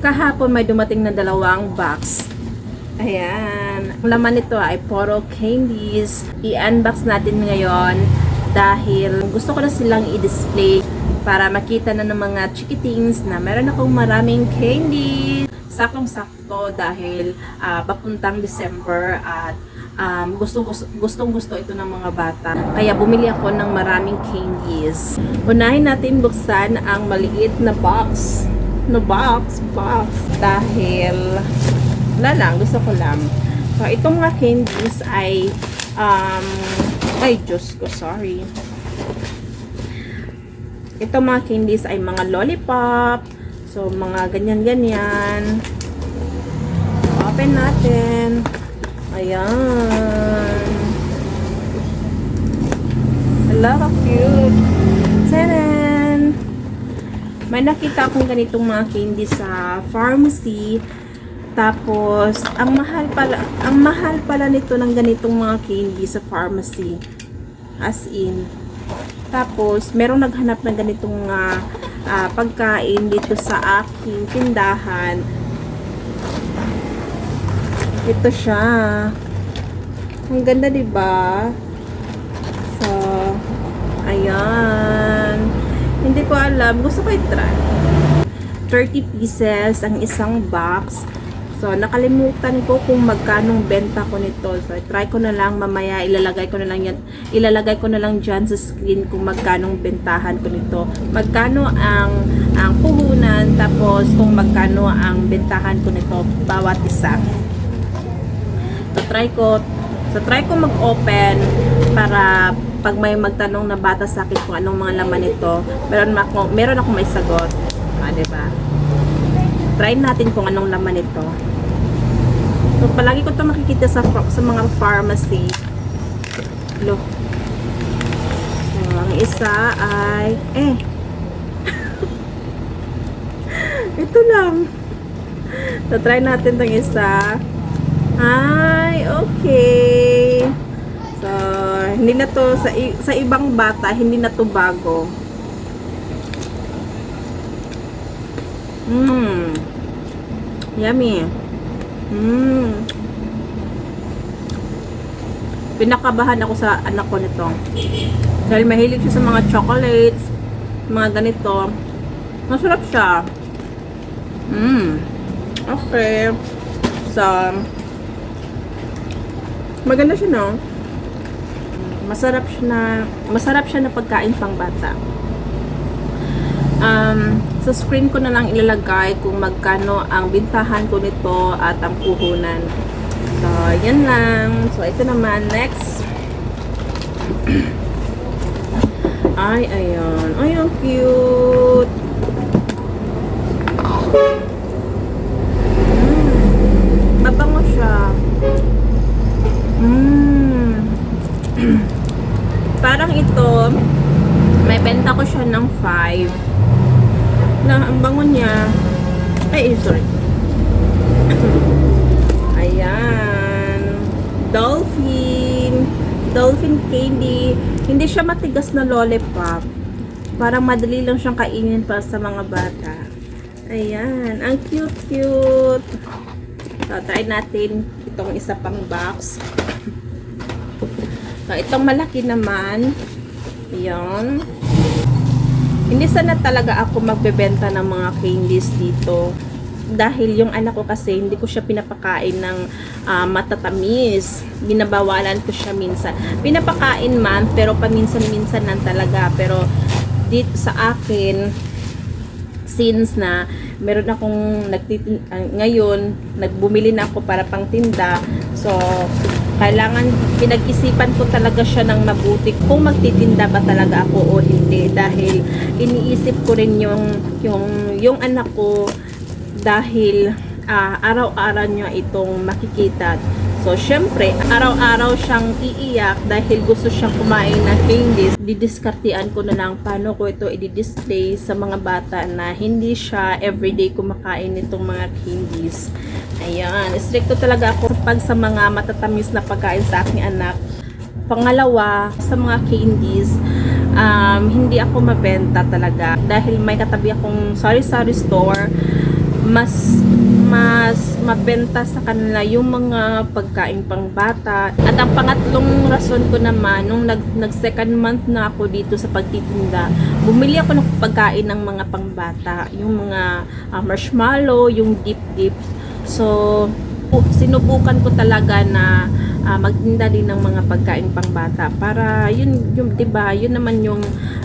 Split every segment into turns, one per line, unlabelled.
Kahapon may dumating na dalawang box. Ayan. Ang laman nito ay puro candies. I-unbox natin ngayon dahil gusto ko na silang i-display para makita na ng mga chikitings na meron akong maraming candy. Sakong-sakto dahil ah, papuntang December at um, gusto, gustong gusto ito ng mga bata. Kaya bumili ako ng maraming candies. Unahin natin buksan ang maliit na box. Na box, box. Dahil, wala lang, gusto ko lang. So, itong mga candies ay, um, ay, Diyos ko, sorry. Itong mga candies ay mga lollipop. So, mga ganyan-ganyan. Open natin. Ayan. Hello, cute. May nakita akong ganitong mga candy sa pharmacy. Tapos, ang mahal pala, ang mahal pala nito ng ganitong mga candy sa pharmacy. As in. Tapos, merong naghanap ng ganitong ah, ah, pagkain dito sa aking tindahan. Ito siya. Ang ganda, 'di ba? So, ayan. Hindi ko alam. Gusto ko i-try. 30 pieces ang isang box. So, nakalimutan ko kung magkanong benta ko nito. So, try ko na lang mamaya. Ilalagay ko na lang yan. Ilalagay ko na lang dyan sa screen kung magkanong bentahan ko nito. Magkano ang ang puhunan. Tapos, kung magkano ang bentahan ko nito. Bawat isa. So, try ko So, try ko mag-open para pag may magtanong na bata sa akin kung anong mga laman nito, meron ako, meron ako may sagot. Ah, 'di ba? Try natin kung anong laman nito. So, palagi ko 'to makikita sa sa mga pharmacy. Look. So, ang isa ay eh ito lang. So, try natin tong isa. Ay, okay. So, hindi na to sa sa ibang bata, hindi na to bago. Mmm. Yummy. Mmm. Pinakabahan ako sa anak ko nito. Dahil mahilig siya sa mga chocolates, mga ganito. Masarap siya. Mmm. Okay. So, maganda siya, no? Masarap siya na, masarap siya na pagkain pang bata. Um, sa screen ko na lang ilalagay kung magkano ang bintahan ko nito at ang puhunan. So, yan lang. So, ito naman, next. Ay, ayun. Ay, ang cute. Parang ito, may benta ko siya ng 5. Na, ang bango niya. Ay, eh, sorry. Ayan. Dolphin. Dolphin candy. Hindi siya matigas na lollipop. Parang madali lang siyang kainin para sa mga bata. Ayan. Ang cute-cute. So, try natin itong isa pang box. So, itong malaki naman. Ayan. Hindi sana talaga ako magbebenta ng mga candies dito. Dahil yung anak ko kasi, hindi ko siya pinapakain ng ah, matatamis. Binabawalan ko siya minsan. Pinapakain man, pero paminsan-minsan lang talaga. Pero dito sa akin, since na meron akong ah, ngayon nagbumili na ako para pang tinda so kailangan pinag-isipan ko talaga siya ng mabuti kung magtitinda ba talaga ako o hindi. Dahil iniisip ko rin yung yung yung anak ko dahil ah, araw-araw niya itong makikita So, syempre, araw-araw siyang iiyak dahil gusto siyang kumain ng candies. Didiskartian ko na lang paano ko ito i-display sa mga bata na hindi siya everyday kumakain nitong mga candies. Ayan, stricto talaga ako pag sa mga matatamis na pagkain sa aking anak. Pangalawa, sa mga candies, um, hindi ako mabenta talaga dahil may katabi akong sari-sari store mas mas mabenta sa kanila yung mga pagkain pang bata. At ang pangatlong rason ko naman, nung nag, nag second month na ako dito sa pagtitinda, bumili ako ng pagkain ng mga pangbata. Yung mga ah, marshmallow, yung dip dip. So, sinubukan ko talaga na ah, magtinda din ng mga pagkain pangbata para yun yung 'di ba yun naman yung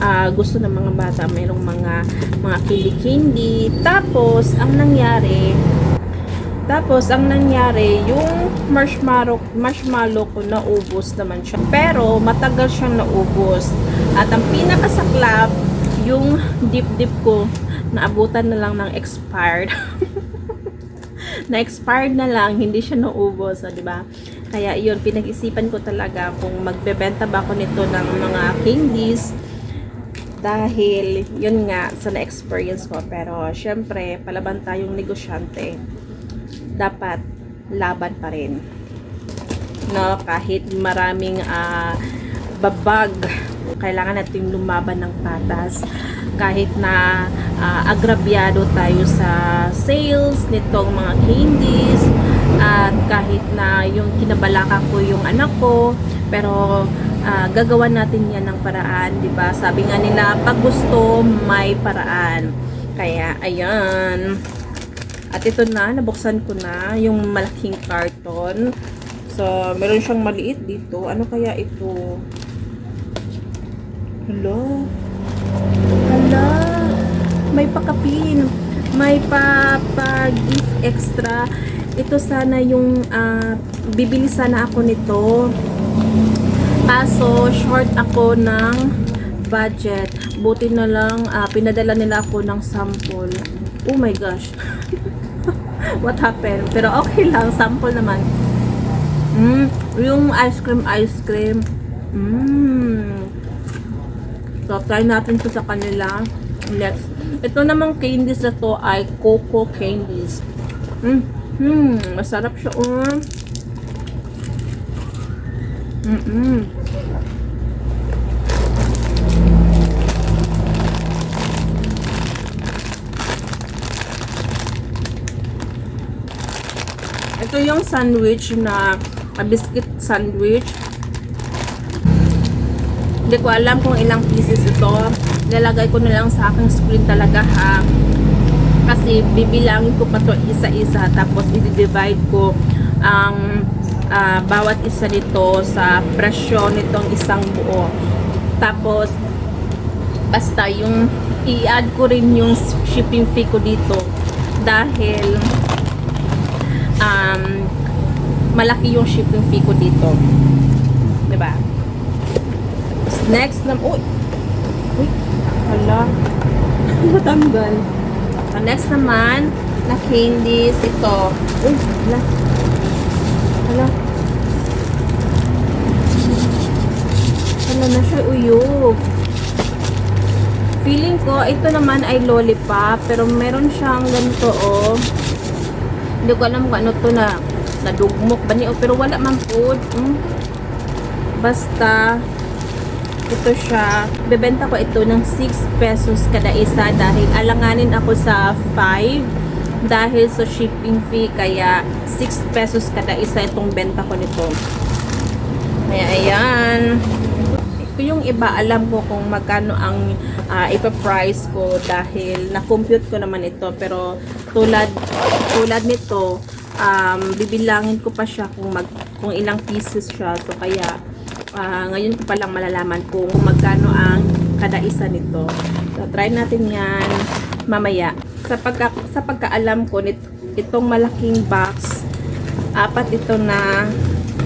ah, gusto ng mga bata mayroong mga mga candy-candy tapos ang nangyari tapos, ang nangyari, yung marshmallow, marshmallow ko naubos naman siya. Pero, matagal siyang naubos. At ang pinakasaklap, yung dip-dip ko, naabutan na lang ng expired. na-expired na lang, hindi siya naubos, o, di ba? Kaya yun, pinag-isipan ko talaga kung magbebenta ba ako nito ng mga candies. Dahil yun nga sa na-experience ko. Pero syempre palaban tayong negosyante. Dapat laban pa rin. No? Kahit maraming ah, babag. Kailangan natin lumaban ng patas. Kahit na ah, agrabyado tayo sa sales nitong mga candies at kahit na yung kinabalaka ko yung anak ko pero ah, gagawa natin yan ng paraan di ba sabi nga nila pag gusto may paraan kaya ayan at ito na, nabuksan ko na yung malaking carton. So, meron siyang maliit dito. Ano kaya ito? Hello? Hala? May pakapin. May pa, pa gift extra. Ito sana yung ah, bibili sana ako nito. Kaso, short ako ng budget. Buti na lang, ah, pinadala nila ako ng sample. Oh my gosh. What happened? Pero okay lang, sample naman. Mm, yung ice cream, ice cream. Mm. So, try natin to sa kanila. Next. Ito namang candies na to ay cocoa candies. Mm. Mm, masarap siya. Oh. Mm -mm. Ito yung sandwich na a biscuit sandwich. Hindi ko alam kung ilang pieces ito. Lalagay ko na lang sa aking screen talaga ha. Kasi bibilangin ko pa to isa-isa tapos i-divide ko ang ah, bawat isa nito sa presyo nitong isang buo. Tapos basta yung i-add ko rin yung shipping fee ko dito dahil um, malaki yung shipping fee ko dito. 'Di ba? Next na, uy! Uy! Hala. Matanggal. So, next naman, na candies, ito. Uy! Hala. Hala. Hala na siya, uyog. Feeling ko, ito naman ay lollipop, pero meron siyang ganito, oh. Hindi ko alam kung ano to na nadugmok ba niya. Pero wala man food. Mm. Basta, ito siya. Bebenta ko ito ng 6 pesos kada isa dahil alanganin ako sa 5 dahil sa shipping fee. Kaya 6 pesos kada isa itong benta ko nito. Kaya ayan. Yung iba, alam ko kung magkano ang ah, ipa-price ko dahil na-compute ko naman ito. Pero tulad tulad nito, um, bibilangin ko pa siya kung mag kung ilang pieces siya. So kaya ah, ngayon ko pa lang malalaman kung magkano ang kada isa nito. So try natin 'yan mamaya. Sa pagka sa pagkaalam ko nit, itong malaking box, apat ito na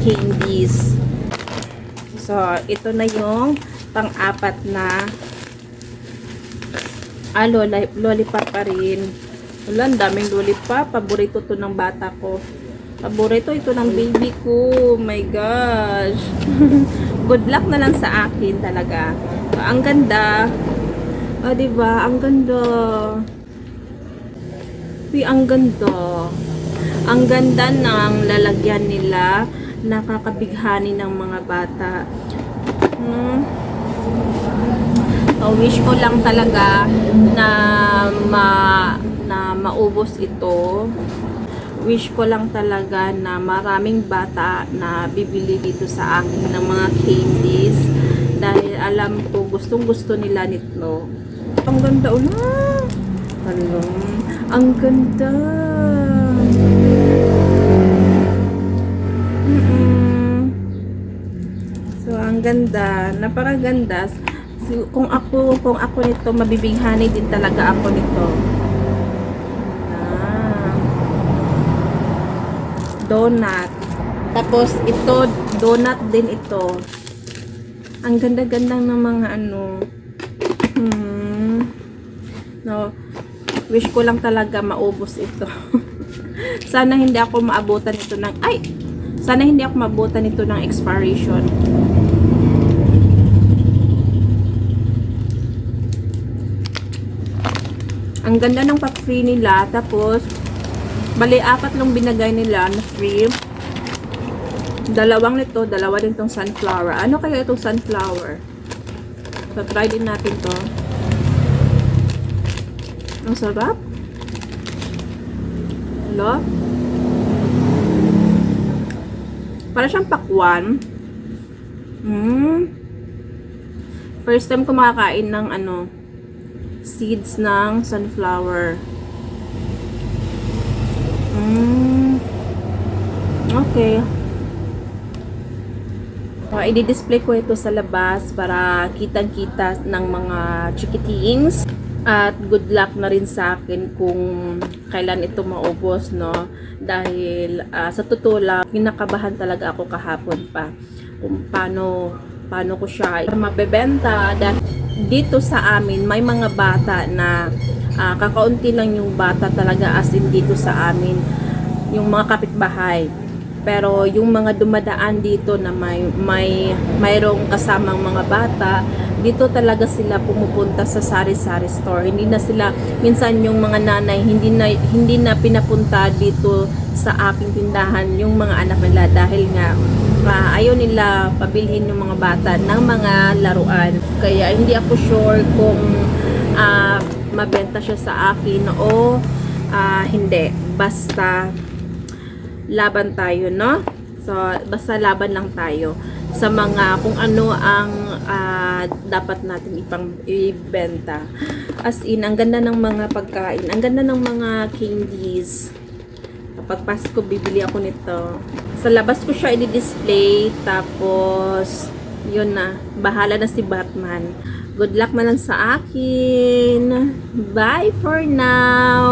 candies. So, ito na yung pang-apat na ah, lollipop pa rin. Wala, daming lollipop. Paborito to ng bata ko. Paborito ito ng baby ko. Oh my gosh. Good luck na lang sa akin talaga. Ang ganda. Ah, di ba? Ang ganda. Uy, ang ganda. Ang ganda ng lalagyan nila. Nakakabighani ng mga bata. Hmm. So, wish ko lang talaga na ma na maubos ito. Wish ko lang talaga na maraming bata na bibili dito sa akin ng mga candies dahil alam ko gustong gusto nila nito. Ang ganda. Hello. Ang ganda. So, ang ganda. Napakaganda. Kung ako, kung ako nito, mabibighani din talaga ako nito. Ah. Donut. Tapos, ito, donut din ito. Ang ganda-ganda ng mga ano. Hmm. No. Wish ko lang talaga maubos ito. Sana hindi ako maabutan ito ng ay sana hindi ako maabutan ito ng expiration. Ang ganda ng pa-free nila. Tapos, bali apat lang binagay nila na free. Dalawang nito, dalawa din tong sunflower. Ano kaya itong sunflower? So, try din natin to. Ang sarap. Hello? Para siyang pakwan. Mm. First time ko makakain ng ano, seeds ng sunflower. Mm. Okay. Uh, i-display ko ito sa labas para kitang-kita ng mga chikitings. At good luck na rin sa akin kung kailan ito maubos, no? Dahil ah, sa totoo lang, kinakabahan talaga ako kahapon pa kung paano paano ko siya mabebenta dahil dito sa amin may mga bata na ah, kakaunti lang yung bata talaga as in dito sa amin yung mga kapitbahay. Pero yung mga dumadaan dito na may may mayroong kasamang mga bata dito talaga sila pumupunta sa sari-sari store. Hindi na sila minsan yung mga nanay hindi na hindi na pinapunta dito sa aking tindahan yung mga anak nila dahil nga ah, ayaw nila pabilhin yung mga bata ng mga laruan. Kaya hindi ako sure kung ah, mabenta siya sa akin o ah, hindi. Basta laban tayo, no? So, basta laban lang tayo sa mga kung ano ang ah, dapat natin ipang ibenta. As in, ang ganda ng mga pagkain, ang ganda ng mga candies. Kapag Pasko, bibili ako nito. Sa labas ko siya i-display, tapos, yun na, bahala na si Batman. Good luck na lang sa akin. Bye for now!